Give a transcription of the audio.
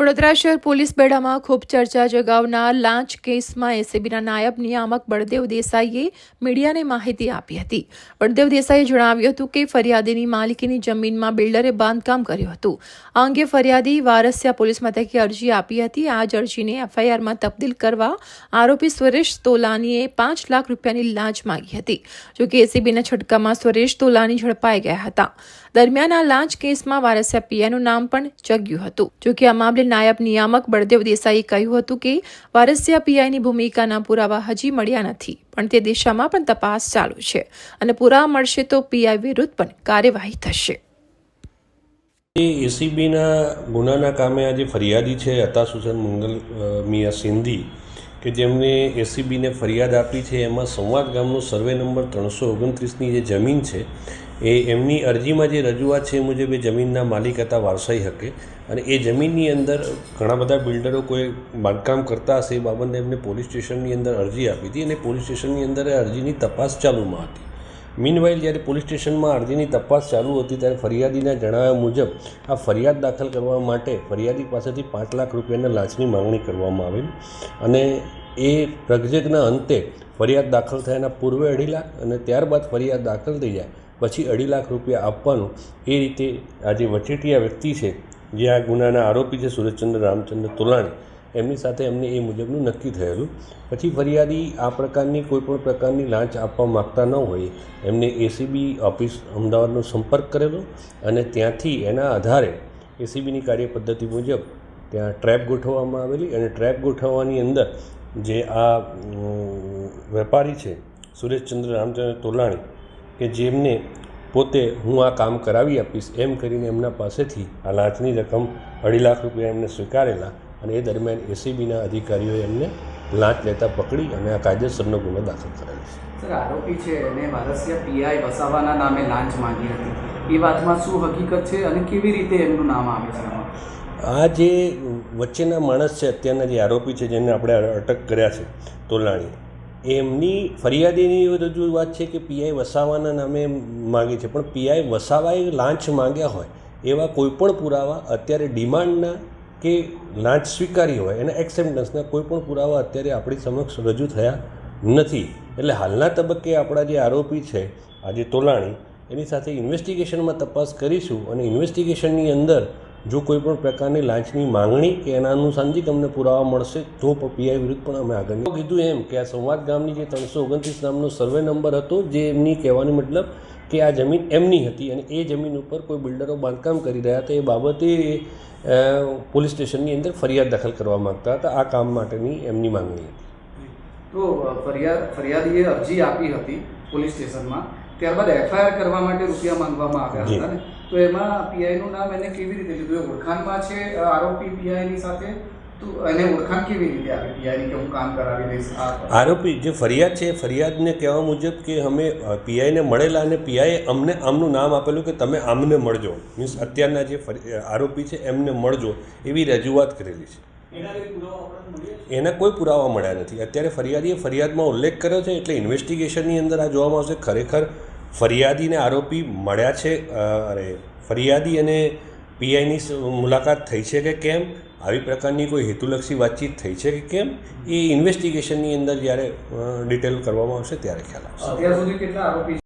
વડોદરા શહેર પોલીસ બેડામાં ખૂબ ચર્ચા જગાવનાર લાંચ કેસમાં એસીબીના નાયબ નિયામક બળદેવ દેસાઈએ મીડિયાને માહિતી આપી હતી. બળદેવ દેસાઈએ જણાવ્યું હતું કે ફરિયાદીની માલિકીની જમીનમાં બિલ્ડરે બાંધકામ કર્યું હતું. આ અંગે ફરિયાદી વારસિયા પોલીસ મથકે અરજી આપી હતી. આ જ અરજીને એફઆઈઆરમાં તબદીલ કરવા આરોપી સ્વરેશ તોલાનીએ પાંચ લાખ રૂપિયાની લાંચ માંગી હતી જોકે એસીબીના છટકામાં સુરેશ તોલાની ઝડપાઈ ગયા હતા. દરમિયાન આ લાંચ કેસમાં વારસિયા પિયાનું નામ પણ જગ્યું હતું જોકે આ મામલે નાયબ નિયામક બળદેવ દેસાઈએ કહ્યું હતું કે વારસિયા પીઆઈની ભૂમિકાના પુરાવા હજી મળ્યા નથી, પણ તે દિશામાં પણ તપાસ ચાલુ છે અને પુરાવા મળશે તો પીઆઈ વિરુદ્ધ પણ કાર્યવાહી થશે. એસીબીના ગુનાના કામે આજે ફરિયાદી છે અતાસ હુસેન મંગલ મિયા સિંધી. કે જેમને એસીબીને ફરિયાદ આપી છે, એમાં સંવાદ ગામનો સર્વે નંબર ત્રણસો ઓગણત્રીસની જે જમીન છે, એ એમની અરજીમાં જે રજૂઆત છે એ મુજબ એ જમીનના માલિક હતા વારસાઈ હકે. અને એ જમીનની અંદર ઘણા બધા બિલ્ડરો કોઈ બાંધકામ કરતા હશે એ બાબતે એમને પોલીસ સ્ટેશનની અંદર અરજી આપી હતી અને પોલીસ સ્ટેશનની અંદર અરજીની તપાસ ચાલુમાં હતી. મીનવાઇલ જ્યારે પોલીસ સ્ટેશનમાં અરજીની તપાસ ચાલુ હતી, ત્યારે ફરિયાદીના જણાવ્યા મુજબ, આ ફરિયાદ દાખલ કરવા માટે ફરિયાદી પાસેથી પાંચ લાખ રૂપિયાના લાંચની માંગણી કરવામાં આવેલી અને એ પ્રગજેકના અંતે ફરિયાદ દાખલ થયાના પૂર્વે અઢી લાખ અને ત્યારબાદ ફરિયાદ દાખલ થઈ જાય, પછી અઢી લાખ રૂપિયા આપવાનું એ રીતે આ જે વચેટિયા વ્યક્તિ છે, જે આ ગુનાના આરોપી છે સુરેશચંદ્ર રામચંદ્ર તોલાણી. એમની સાથે એમને એ મુજબનું નક્કી થયેલું. પછી ફરિયાદી આ પ્રકારની કોઈ પણ પ્રકારની લાંચ આપવા માગતા ન હોય, એમને એસીબી ઓફિસ અમદાવાદનો સંપર્ક કરેલો અને ત્યાંથી એના આધારે એસીબીની કાર્યપદ્ધતિ મુજબ ત્યાં ટ્રેપ ગોઠવવામાં આવેલી અને ટ્રેપ ગોઠવવાની અંદર જે આ વેપારી છે સુરેશચંદ્ર રામચંદ્ર તોલાણી કે જેમને પોતે હું આ કામ કરાવી આપીશ, એમ કરીને એમના પાસેથી આ લાંચની રકમ અઢી લાખ રૂપિયા એમને સ્વીકારેલા અને એ દરમિયાન એસીબીના અધિકારીઓએ એમને લાંચ લેતા પકડી અને આ કાયદેસરનો ગુનો દાખલ કરેલો છે. સર આરોપી છે એને વારસિયા પીઆઈ વસાવાના નામે લાંચ માંગી હતી. એ વાતમાં શું હકીકત છે અને કેવી રીતે એમનું નામ આવે છે આ જે વચ્ચેના માણસ છે અત્યારના જે આરોપી છે જેને આપણે અટક કર્યા છે તોલાણી એમની ફરિયાદીની રજૂઆત છે કે પીઆઈ વસાવાના નામે માગે છે. પણ પીઆઈ વસાવાએ લાંચ માંગ્યા હોય એવા કોઈપણ પુરાવા અત્યારે ડિમાન્ડના કે લાંચ સ્વીકારી હોય, એના એક્સેપ્ટન્સના કોઈ પણ પુરાવા અત્યારે આપણી સમક્ષ રજૂ થયા નથી. એટલે હાલના તબક્કે આપણા જે આરોપી છે આજે તોલાણી, એની સાથે ઇન્વેસ્ટિગેશનમાં તપાસ કરીશું અને ઇન્વેસ્ટિગેશનની અંદર જો કોઈ પણ પ્રકારની લાંચની માંગણી કે એના અનુસાંજિક અમને પુરાવા મળશે, તો પીઆઈ વિરુદ્ધ પણ અમે આગળ કીધું એમ કે આ સંવાદ ગામની જે ત્રણસો ઓગણત્રીસ નામનો સર્વે નંબર હતો, જે એમની કહેવાનો મતલબ કે આ જમીન એમની હતી અને એ જમીન ઉપર કોઈ બિલ્ડરો બાંધકામ કરી રહ્યા હતા એ બાબતે પોલીસ સ્ટેશનની અંદર ફરિયાદ દાખલ કરવા માગતા હતા. આ કામ માટેની એમની માંગણી હતી. તો ફરિયાદ ફરિયાદીએ અરજી આપી હતી પોલીસ સ્ટેશનમાં. ત્યારબાદ એફઆઈઆર કરવા માટે રૂપિયા માંગવામાં આવ્યા હતા ને. તો એમાં પીઆઈનું નામ એને કેવી રીતે લીધું? ઓળખાણમાં છે આરોપી પીઆઈની સાથે તો એને ઓળખાણ કેવી રીતે આપી પીઆઈની કે હું કામ કરાવી દઈશ આ આરોપી જે ફરિયાદ છે ફરિયાદને કહેવા મુજબ કે અમે પીઆઈને મળેલા અને પીઆઈએ અમને આમનું નામ આપેલું કે તમે આમને મળજો. મીન્સ અત્યારના જે આરોપી છે એમને મળજો એવી રજૂઆત કરેલી છે. એના કોઈ પુરાવા મળ્યા નથી. અત્યારે ફરિયાદીએ ફરિયાદમાં ઉલ્લેખ કર્યો છે એટલે ઇન્વેસ્ટિગેશનની અંદર આ જોવામાં આવશે. ખરેખર ફરિયાદીને આરોપી મળ્યા છે. અરે ફરિયાદી અને પીઆઈની મુલાકાત થઈ છે કે કેમ? આવી પ્રકારની કોઈ હેતુલક્ષી વાતચીત થઈ છે કે કેમ? એ ઇન્વેસ્ટિગેશનની અંદર જ્યારે ડિટેલ કરવામાં આવશે ત્યારે ખ્યાલ આવશે. અત્યાર સુધી કેટલા આરોપી